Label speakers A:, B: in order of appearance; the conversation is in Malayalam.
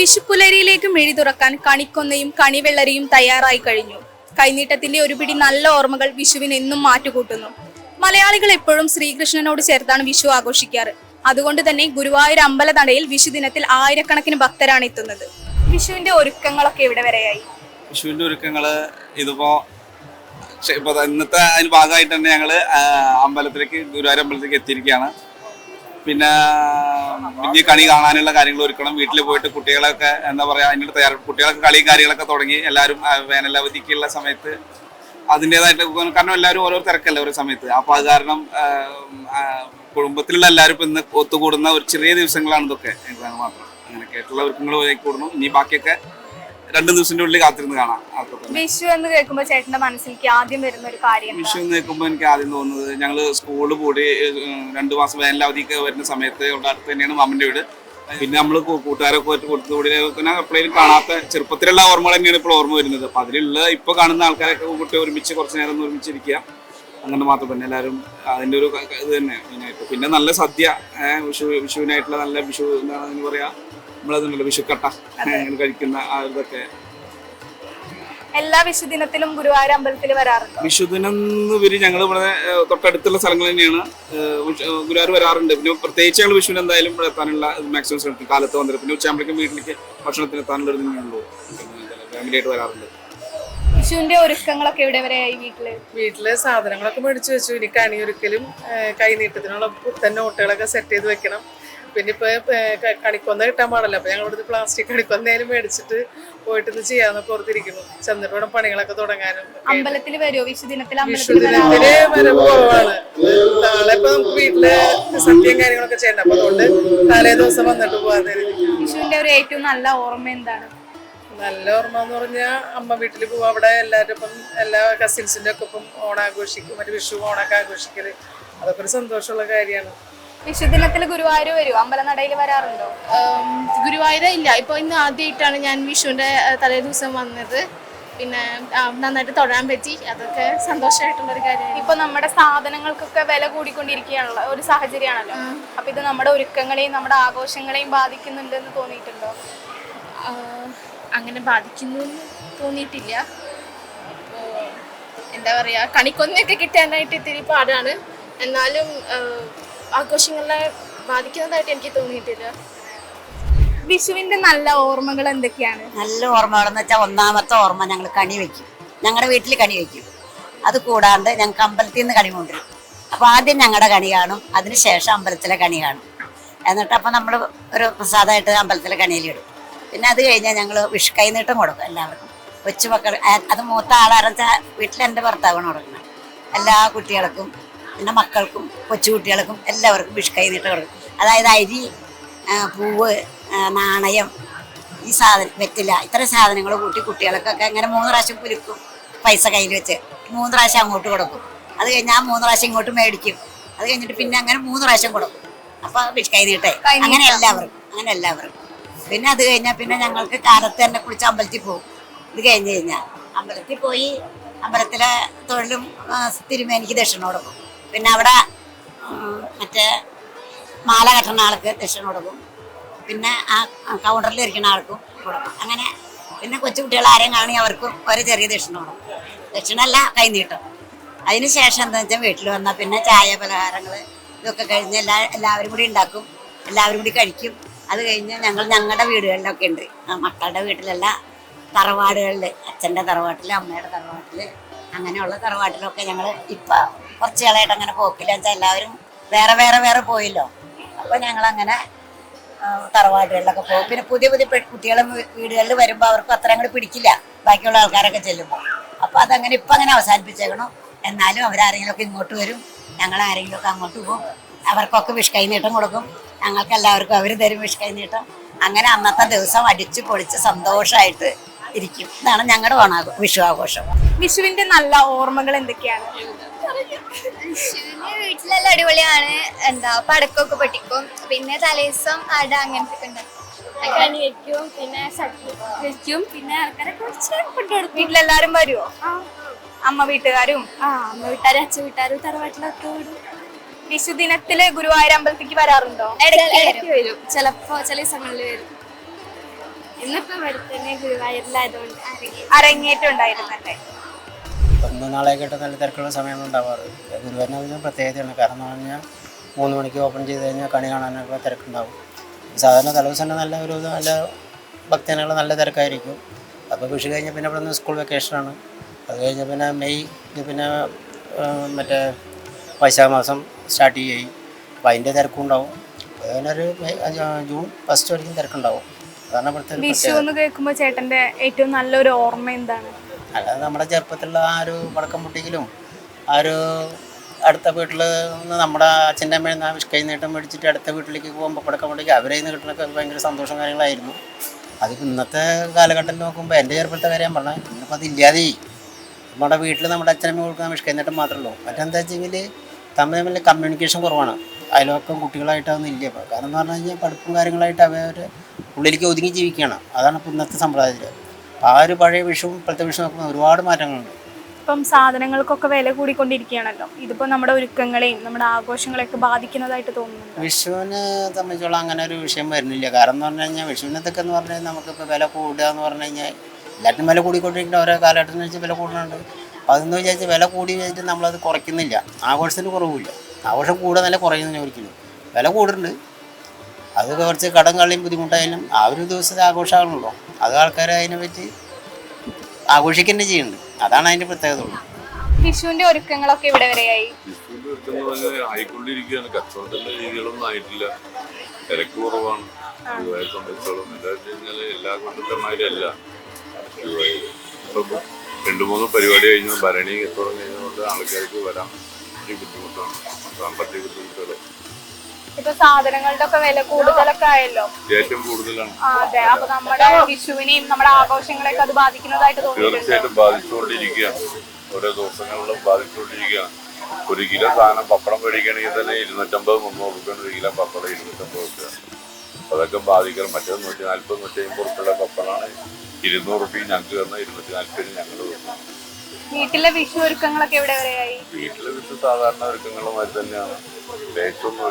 A: വിഷുപ്പുലരിയിലേക്ക് എഴുതി തുറക്കാൻ കണിക്കൊന്നയും കണിവെള്ളരിയും തയ്യാറായി കഴിഞ്ഞു. കൈനീട്ടത്തിന്റെ ഒരു പിടി നല്ല ഓർമ്മകൾ വിഷുവിന് എന്നും മാറ്റുകൂട്ടുന്നു. മലയാളികൾ എപ്പോഴും ശ്രീകൃഷ്ണനോട് ചേർത്താണ് വിഷു ആഘോഷിക്കാറ്. അതുകൊണ്ട് തന്നെ ഗുരുവായൂർ അമ്പലനടയിൽ വിഷു ദിനത്തിൽ ആയിരക്കണക്കിന് ഭക്തരാണ് എത്തുന്നത്. വിഷുവിന്റെ ഒരുക്കങ്ങളൊക്കെ ഇവിടെ വരെയായി?
B: വിഷുവിന്റെ ഒരുക്കങ്ങൾ ഇതിപ്പോ ഇന്നത്തെ അതിന് ഭാഗമായിട്ട് തന്നെ ഞങ്ങൾ അമ്പലത്തിലേക്ക് ഗുരുവായൂർ അമ്പലത്തിലേക്ക് എത്തിയിരിക്കുകയാണ്. പിന്നെ ഇനി കണി കാണാനുള്ള കാര്യങ്ങൾ ഒരുക്കണം. വീട്ടിൽ പോയിട്ട് കുട്ടികളൊക്കെ എന്താ പറയാ അതിന്റെ തയ്യാറെടുപ്പ് കുട്ടികളൊക്കെ കളിയും കാര്യങ്ങളൊക്കെ തുടങ്ങി എല്ലാവരും വേനലവധിക്കുള്ള സമയത്ത് അതിന്റെതായിട്ട് കാരണം എല്ലാവരും ഓരോ തിരക്കല്ലേ ഓരോ സമയത്ത്. അപ്പൊ അത് കാരണം കുടുംബത്തിലുള്ള എല്ലാവരും ഇപ്പൊ ഇന്ന് ഒത്തുകൂടുന്ന ഒരു ചെറിയ ദിവസങ്ങളാണ് ഇതൊക്കെ. മാത്രം. അങ്ങനെയൊക്കെ ആയിട്ടുള്ള ഒരുക്കങ്ങൾ കൂടുന്നു. ഇനി ബാക്കിയൊക്കെ രണ്ടു ദിവസത്തിന്റെ ഉള്ളിൽ കാത്തിരുന്ന് കാണാം.
A: വിഷു എന്ന് കേൾക്കുമ്പോൾ ചേട്ടന്റെ മനസ്സിലേക്ക് ആദ്യം വരുന്ന ഒരു കാര്യം?
B: വിഷു എന്ന് കേൾക്കുമ്പോൾ എനിക്ക് ആദ്യം തോന്നുന്നത് ഞങ്ങൾ സ്കൂളിൽ കൂടി രണ്ടു മാസം വേനലവധി വരുന്ന സമയത്ത് ഇവിടെ അടുത്ത് തന്നെയാണ് മാമന്റെ വീട്. പിന്നെ നമ്മൾ കൂട്ടുകാരൊക്കെ കൊടുത്തു കൂടി പിന്നെ എപ്പോഴും കാണാത്ത ചെറുപ്പത്തിലുള്ള ഓർമ്മകൾ തന്നെയാണ് ഇപ്പോൾ ഓർമ്മ വരുന്നത്. അപ്പൊ അതിലുള്ള ഇപ്പൊ കാണുന്ന ആൾക്കാരൊക്കെ കൂട്ടി ഒരുമിച്ച് കുറച്ച് നേരം ഒന്ന് ഒരുമിച്ചിരിക്കുക അങ്ങനെ മാത്രം തന്നെ എല്ലാവരും അതിന്റെ ഒരു ഇത് തന്നെ മെയിനായിട്ട്. പിന്നെ നല്ല സദ്യ വിഷു വിഷുവിനായിട്ടുള്ള നല്ല വിഷു എന്താണ് പറയാ? നമ്മളതുണ്ടല്ലോ വിഷുക്കട്ട അങ്ങനെ കഴിക്കുന്ന ആ ഇതൊക്കെ.
A: എല്ലാ വിഷുദിനത്തിലും ഗുരുവായൂർ അമ്പലത്തിൽ വരാറുണ്ട്?
B: വിഷുദിനം ഇവർ ഞങ്ങൾ ഇവിടെ തൊട്ടടുത്തുള്ള സ്ഥലങ്ങൾ തന്നെയാണ്. ഗുരുവായൂർ വരാറുണ്ട്. പിന്നെ പ്രത്യേകിച്ച് ഞങ്ങൾ വിഷുവിന് എന്തായാലും ഇവിടെ എത്താനുള്ള മാക്സിമം ശ്രമിക്കും. കാലത്ത് വന്നിട്ട് പിന്നെ ഉച്ചയാകുമ്പോഴേക്കും വീട്ടിലേക്ക് ഭക്ഷണത്തിന് എത്താനുള്ള ഒരു തന്നെയുള്ളൂ ഫാമിലി ആയിട്ട് വരാറുണ്ട്.
A: വിഷുവിന്റെ ഒരുക്കങ്ങളൊക്കെ ഇവിടെ വരെയായി വീട്ടിൽ?
C: വീട്ടിലെ സാധനങ്ങളൊക്കെ മേടിച്ചു വെച്ചു. ഇനി കണിയൊരുക്കലും ഒരിക്കലും കൈനീട്ടത്തിനുള്ള പുത്തൻ നോട്ടുകളൊക്കെ സെറ്റ് ചെയ്ത് വെക്കണം. പിന്നെ ഇപ്പൊ കണിക്കൊന്ന കിട്ടാൻ പാടില്ല. അപ്പൊ ഞങ്ങൾ ഇവിടുത്തെ പ്ലാസ്റ്റിക് കണിക്കൊന്നേലും മേടിച്ചിട്ട് പോയിട്ട് ഇത് ചെയ്യാന്നൊക്കെ ഓർത്തിരിക്കുന്നു. ചെന്നിട്ട് വേണം പണികളൊക്കെ തുടങ്ങാനും.
A: അമ്പലത്തിൽ വരുമോ വിഷു ദിനത്തിൽ
C: വരവ്? കുറവാണ് നാളെ ഇപ്പൊ നമുക്ക് വീട്ടിൽ സത്യം കാര്യങ്ങളൊക്കെ ചെയ്യണ്ട. അപ്പൊ അതുകൊണ്ട് തലേ ദിവസം വന്നിട്ട് പോകാൻ
A: വിഷുവിന്റെ ഒരു ഏറ്റവും നല്ല ഓർമ്മ എന്താണ്?
C: നല്ല ഓർമ്മ എന്ന് പറഞ്ഞാൽ അമ്മ വീട്ടിൽ പോകും അവിടെ എല്ലാവരും ഒപ്പം എല്ലാ കസിൻസിന്റെ ഒക്കെ ഒപ്പം ഓണാഘോഷിക്കും. മറ്റു വിഷു ഓണൊക്കെ ആഘോഷിക്കൽ. അതൊക്കെ ഒരു സന്തോഷമുള്ള കാര്യമാണ്.
A: വിഷുദിനത്തിൽ ഗുരുവായൂർ വരും? അമ്പലനടയിൽ വരാറുണ്ടോ?
D: ഗുരുവായൂർ ഇല്ല. ഇപ്പോൾ ഇന്ന് ആദ്യമായിട്ടാണ് ഞാൻ വിഷുവിന്റെ തലേ ദിവസം വന്നത്. പിന്നെ നന്നായിട്ട് തൊഴാൻ പറ്റി. അതൊക്കെ സന്തോഷമായിട്ടുള്ളൊരു കാര്യമാണ്.
A: ഇപ്പൊ നമ്മുടെ സാധനങ്ങൾക്കൊക്കെ വില കൂടിക്കൊണ്ടിരിക്കുകയാണല്ലോ. ഒരു സാഹചര്യമാണല്ലോ. അപ്പൊ ഇത് നമ്മുടെ ഒരുക്കങ്ങളെയും നമ്മുടെ ആഘോഷങ്ങളെയും ബാധിക്കുന്നുണ്ടെന്ന് തോന്നിയിട്ടുണ്ടോ?
D: അങ്ങനെ ബാധിക്കുന്നു എന്ന് തോന്നിയിട്ടില്ല. അപ്പോൾ എന്താ പറയുക കണിക്കൊന്നൊക്കെ കിട്ടാനായിട്ട് ഇത്തിരി പാടാണ്. എന്നാലും ആഘോഷങ്ങളെ ബാധിക്കുന്നതായിട്ട് എനിക്ക് തോന്നിയിട്ടില്ല.
A: വിഷുവിന്റെ നല്ല ഓർമ്മകൾ എന്തൊക്കെയാണ്?
E: നല്ല ഓർമ്മകളെന്ന് വെച്ചാൽ ഒന്നാമത്തെ ഓർമ്മ ഞങ്ങൾ കണി വെക്കും. ഞങ്ങളുടെ വീട്ടിൽ കണി വെക്കും. അത് കൂടാണ്ട് ഞങ്ങൾക്ക് അമ്പലത്തിൽ നിന്ന് കണി കൊണ്ടുവരും. അപ്പോൾ ആദ്യം ഞങ്ങളുടെ കണി കാണും. അതിനുശേഷം അമ്പലത്തിലെ കണി കാണും. എന്നിട്ട് അപ്പം നമ്മൾ ഒരു പ്രസാദമായിട്ട് അമ്പലത്തിലെ കണിയിലിടും. പിന്നെ അത് കഴിഞ്ഞാൽ ഞങ്ങൾ വിഷ് കൈനീട്ടം കൊടുക്കും എല്ലാവർക്കും. കൊച്ചു മക്കൾ അത് മൂത്ത ആളാരെന്ന് വെച്ചാൽ വീട്ടിൽ എന്റെ ഭർത്താവാണ് കൊടുക്കുന്നത്. എല്ലാ കുട്ടികൾക്കും പിന്നെ മക്കൾക്കും കൊച്ചു കുട്ടികൾക്കും എല്ലാവർക്കും വിഷ് കൈനീട്ടം കൊടുക്കും. അതായത് അരി പൂവ് നാണയം ഈ സാധനം വെറ്റില്ല ഇത്തരം സാധനങ്ങൾ കൂട്ടി കുട്ടികൾക്കൊക്കെ ഇങ്ങനെ മൂന്ന് പ്രാവശ്യം കുലുക്കും പൈസ കയ്യിൽ വെച്ച്. മൂന്ന് പ്രാവശ്യം അങ്ങോട്ട് കൊടുക്കും. അത് കഴിഞ്ഞ് ആ മൂന്ന് പ്രാവശ്യം ഇങ്ങോട്ട് മേടിക്കും. അത് കഴിഞ്ഞിട്ട് പിന്നെ അങ്ങനെ മൂന്ന് പ്രാവശ്യം കൊടുക്കും. അപ്പോൾ വിഷ് കൈ നീട്ടെ അങ്ങനെ എല്ലാവർക്കും അങ്ങനെ എല്ലാവർക്കും. പിന്നെ അത് കഴിഞ്ഞാൽ പിന്നെ ഞങ്ങൾക്ക് കാലത്ത് തന്നെ കുളിച്ച് അമ്പലത്തിൽ പോകും. ഇത് കഴിഞ്ഞ് കഴിഞ്ഞാൽ അമ്പലത്തിൽ പോയി അമ്പലത്തിലെ തൊഴിലും തിരുമേനിക്ക് ദക്ഷിണ കൊടുക്കും പിന്നെ അവിടെ മറ്റേ മാല കെട്ടുന്ന ആൾക്ക് ദക്ഷിണ കൊടുക്കും പിന്നെ ആ കൗണ്ടറിൽ ഇരിക്കുന്ന ആൾക്കും കൊടുക്കും അങ്ങനെ പിന്നെ കൊച്ചുകുട്ടികൾ ആരെയും കാണി അവർക്കും ഒരു ചെറിയ ദക്ഷിണ കൊടുക്കും ദക്ഷിണല്ല കൈനീട്ടം അതിന് ശേഷം എന്താ വെച്ചാൽ വീട്ടിൽ വന്നാൽ പിന്നെ ചായ പലഹാരങ്ങൾ ഇതൊക്കെ കഴിഞ്ഞ് എല്ലാ എല്ലാവരും കൂടി ഉണ്ടാക്കും. എല്ലാവരും കൂടി കഴിക്കും. അത് കഴിഞ്ഞ് ഞങ്ങൾ ഞങ്ങളുടെ വീടുകളിലൊക്കെ ഉണ്ട്. മക്കളുടെ വീട്ടിലല്ല തറവാടുകളിൽ അച്ഛന്റെ തറവാട്ടിൽ അമ്മയുടെ തറവാട്ടിൽ അങ്ങനെയുള്ള തറവാട്ടിലൊക്കെ ഞങ്ങൾ ഇപ്പം കുറച്ച് കാലമായിട്ട് അങ്ങനെ പോക്കില്ല. വെച്ചാൽ എല്ലാവരും വേറെ വേറെ വേറെ പോയല്ലോ. അപ്പോൾ ഞങ്ങളങ്ങനെ തറവാടുകളിലൊക്കെ പോകും. പിന്നെ പുതിയ പുതിയ കുട്ടികളും വീടുകളിൽ വരുമ്പോൾ അവർക്ക് അത്ര അങ്ങോട്ട് പിടിക്കില്ല. ബാക്കിയുള്ള ആൾക്കാരൊക്കെ ചെല്ലുമ്പോൾ അപ്പോൾ അതങ്ങനെ ഇപ്പം അങ്ങനെ അവസാനിപ്പിച്ചേക്കണം. എന്നാലും അവരാരെങ്കിലുമൊക്കെ ഇങ്ങോട്ട് വരും. ഞങ്ങൾ ആരെങ്കിലും ഒക്കെ അങ്ങോട്ട് പോകും. അവർക്കൊക്കെ വിഷ്കൈനീട്ടം കൊടുക്കും. ഞങ്ങൾക്ക് എല്ലാവർക്കും അവർ തരും വിഷ്കൈനീട്ടം. അങ്ങനെ അന്നത്തെ ദിവസം അടിച്ച് പൊളിച്ച് സന്തോഷമായിട്ട് ഇരിക്കും. ഇതാണ് ഞങ്ങളുടെ ഓണാഘോ വിഷു ആഘോഷം
A: വിഷുവിന്റെ നല്ല ഓർമ്മകൾ എന്തൊക്കെയാണ്?
F: വിഷുവിന് വീട്ടിലെല്ലാം അടിപൊളിയാണ്. എന്താ പടക്കമൊക്കെ പൊട്ടിക്കും. പിന്നെ തലേദിവസം അട അങ്ങനത്തെ ഒക്കെ ഉണ്ടാക്കും കണി വെക്കും പിന്നെ സദ്യ വെക്കും പിന്നെ ആൾക്കാരെ കുറച്ച്
A: വീട്ടിലെല്ലാരും വരുമോ അമ്മ വീട്ടുകാരും?
F: ആ അമ്മ വീട്ടുകാരും അച്ഛൻ വീട്ടുകാരും തറവാട്ടിലൊക്കെ വിടും
A: വിഷു ദിനത്തിൽ ഗുരുവായൂർ അമ്പലത്തിലേക്ക് വരാറുണ്ടോ?
F: ഇടയ്ക്ക് വരും. ചിലപ്പോ ചില ദിവസങ്ങളിൽ വരും. ഇന്നിപ്പോ ഇവിടെ തന്നെ ഗുരുവായൂരിലായതുകൊണ്ട്
A: അരങ്ങേറ്റുണ്ടായിരുന്നല്ലേ
G: ഒന്ന് നാളെയൊക്കെ നല്ല തിരക്കുള്ള സമയമാണ് ഉണ്ടാവാറ്. ഗുരുവായൂരിനെ ഒരു പ്രത്യേകതയാണ്. കാരണം എന്ന് പറഞ്ഞാൽ മൂന്ന് മണിക്ക് ഓപ്പൺ ചെയ്ത് കഴിഞ്ഞാൽ കണി കാണാനൊക്കെ തിരക്കുണ്ടാവും. സാധാരണ തലേദിവസം തന്നെ നല്ല ഒരു നല്ല ഭക്തജനങ്ങൾ നല്ല തിരക്കായിരിക്കും. അപ്പോൾ വിഷു കഴിഞ്ഞാൽ പിന്നെ ഇവിടെ നിന്ന് സ്കൂൾ വെക്കേഷനാണ് അത് കഴിഞ്ഞ് പിന്നെ മെയ് പിന്നെ മറ്റേ വൈശാഖ മാസം സ്റ്റാർട്ട് ചെയ്യായി അപ്പോൾ അതിന്റെ തിരക്കുണ്ടാവും ഉണ്ടാവും. ആ, ജൂൺ ഫസ്റ്റ് വരെയും തിരക്കുണ്ടാവും. അതാണ് ഇവിടുത്തെ
A: വിഷു എന്ന് കേൾക്കുമ്പോൾ ഏറ്റവും നല്ലൊരു ഓർമ്മ എന്താണ്?
G: അല്ലാതെ നമ്മുടെ ചെറുപ്പത്തിലുള്ള ആ ഒരു വടക്കം പൊട്ടിക്കലും ആ ഒരു അടുത്ത വീട്ടിൽ നിന്ന് നമ്മുടെ അച്ഛന്റെ അമ്മയിൽ നിന്ന് കൈ നീട്ടം മേടിച്ചിട്ട് അടുത്ത വീട്ടിലേക്ക് പോകുമ്പോൾ പടക്കം പൊട്ടിക്കുക അവരെ നിന്ന് കിട്ടണൊക്കെ ഭയങ്കര സന്തോഷം കാര്യങ്ങളായിരുന്നു. അതിപ്പോൾ ഇന്നത്തെ കാലഘട്ടം നോക്കുമ്പോൾ എന്റെ ചെറുപ്പത്തെ കാര്യം പറഞ്ഞാൽ ഇന്നിപ്പോൾ അതില്ലാതെ നമ്മുടെ വീട്ടിൽ നമ്മുടെ അച്ഛനമ്മ കൊടുക്കുന്ന വിഷ്കൈ നീട്ടം മാത്രമേ ഉള്ളൂ. മറ്റെന്താ വെച്ചെങ്കിൽ തമ്മിൽ തമ്മിൽ കമ്മ്യൂണിക്കേഷൻ കുറവാണ്. അയൽവക്കം കുട്ടികളായിട്ടൊന്നും ഇല്ല. ഇപ്പോൾ കാരണം എന്ന് പറഞ്ഞു കഴിഞ്ഞാൽ പഠിപ്പും കാര്യങ്ങളായിട്ട് അവർ ഉള്ളിലേക്ക് ഒതുങ്ങി ജീവിക്കുകയാണ്. അതാണ് ഇപ്പോൾ ഇന്നത്തെ സമ്പ്രദായത്തിൽ ആ ഒരു പഴയ വിഷവും ഇപ്പോഴത്തെ വിഷവും നോക്കുമ്പോൾ ഒരുപാട് മാറ്റങ്ങളുണ്ട്.
A: ഇപ്പം സാധനങ്ങൾക്കൊക്കെ വില കൂടിക്കൊണ്ടിരിക്കുകയാണല്ലോ. ഇതിപ്പോൾ നമ്മുടെ ഒരുക്കങ്ങളെയും നമ്മുടെ ആഘോഷങ്ങളെയൊക്കെ ബാധിക്കുന്നതായിട്ട് തോന്നുന്നു
G: വിഷുവിനെ സംബന്ധിച്ചുള്ള അങ്ങനെ ഒരു വിഷയം വരുന്നില്ല. കാരണം എന്ന് പറഞ്ഞു കഴിഞ്ഞാൽ വിഷുവിനത്തൊക്കെ എന്ന് പറഞ്ഞാൽ നമുക്കിപ്പോൾ വില കൂടുക എന്ന് പറഞ്ഞു കഴിഞ്ഞാൽ എല്ലാവരും വില കൂടിക്കൊണ്ടിരിക്കുന്ന ഓരോ കാലഘട്ടത്തിന് വെച്ച് വില കൂടുന്നുണ്ട്. അതെന്ന് വിചാരിച്ച് വില കൂടി വെച്ചിട്ട് നമ്മളത് കുറയ്ക്കുന്നില്ല. ആഘോഷത്തിന് കുറവില്ല. ആഘോഷം കൂടെ നല്ല കുറയുന്നില്ല ഒരിക്കലും വില കൂടുന്നുണ്ട്. അത് കുറച്ച് കടം കളിയും ബുദ്ധിമുട്ടായാലും ആ ഒരു ദിവസത്തെ ആഘോഷമാണല്ലോ. അത് ആൾക്കാർ അതിനെ പറ്റി ആഘോഷിക്കുക ചെയ്യുന്നുണ്ട്. അതാണ് അതിന്റെ പ്രത്യേകത. ഉള്ളൂ
A: വിഷുവിന്റെ ഒരുക്കങ്ങളൊക്കെ ഇവിടെ വരെയായി?
H: വിഷുവിന്റെ ഒരുക്കം പറഞ്ഞാൽ ആയിക്കൊണ്ടിരിക്കുകയാണ്. കച്ചവടത്തിന്റെ രീതികളൊന്നും ആയിട്ടില്ല. തിരക്ക് കുറവാണ്. സംബന്ധിച്ചോളം എന്താ വെച്ച് കഴിഞ്ഞാൽ എല്ലാ കൊണ്ടത്തെ ഇപ്പം രണ്ട് മൂന്ന് പരിപാടി കഴിഞ്ഞു ഭരണി തുടങ്ങിയതുകൊണ്ട് ആൾക്കാർക്ക് വരാൻ ബുദ്ധിമുട്ടാണ്. സാമ്പത്തിക ബുദ്ധിമുട്ടുകൾ
A: ഇപ്പൊ സാധനങ്ങളുടെ ഒക്കെ വില കൂടുതലൊക്കെ ആയല്ലോ?
H: ഏറ്റവും കൂടുതലാണ്.
A: അതെ. അപ്പൊ നമ്മുടെ വിഷുവിനെയും നമ്മുടെ ആഘോഷങ്ങളെയൊക്കെ അത് ബാധിക്കുന്നതായിട്ട്
H: തീർച്ചയായിട്ടും ബാധിച്ചുകൊണ്ടിരിക്കുകയാണ്. ഓരോ ദിവസങ്ങളിലും ബാധിച്ചുകൊണ്ടിരിക്കുകയാണ്. ഒരു കിലോ സാധനം പപ്പടം മേടിക്കണമെങ്കിൽ തന്നെ ഇരുന്നൂറ്റമ്പത് മുന്നൂറ് റുപ്യാണ് ഒരു കിലോ പപ്പടം ഇരുന്നൂറ്റമ്പത് രൂപ അതൊക്കെ ബാധിക്കണം. മറ്റേത് നൂറ്റി നാൽപ്പത് നൂറ്റി അമ്പത് റുപ്യയുടെ പപ്പടമാണ് ഇരുന്നൂറ് റുപ്യ ഞങ്ങൾക്ക് തന്ന ഇരുന്നൂറ്റി നാൽപ്പതിന് ഞങ്ങൾ
A: വീട്ടിലെ വിഷു ഒരുക്കങ്ങളൊക്കെ എവിടെ വരെയായി?
H: വീട്ടിലെ വിഷു സാധാരണ ഒരുക്കങ്ങളുമായി തന്നെയാണ്. ലേറ്റൊന്നും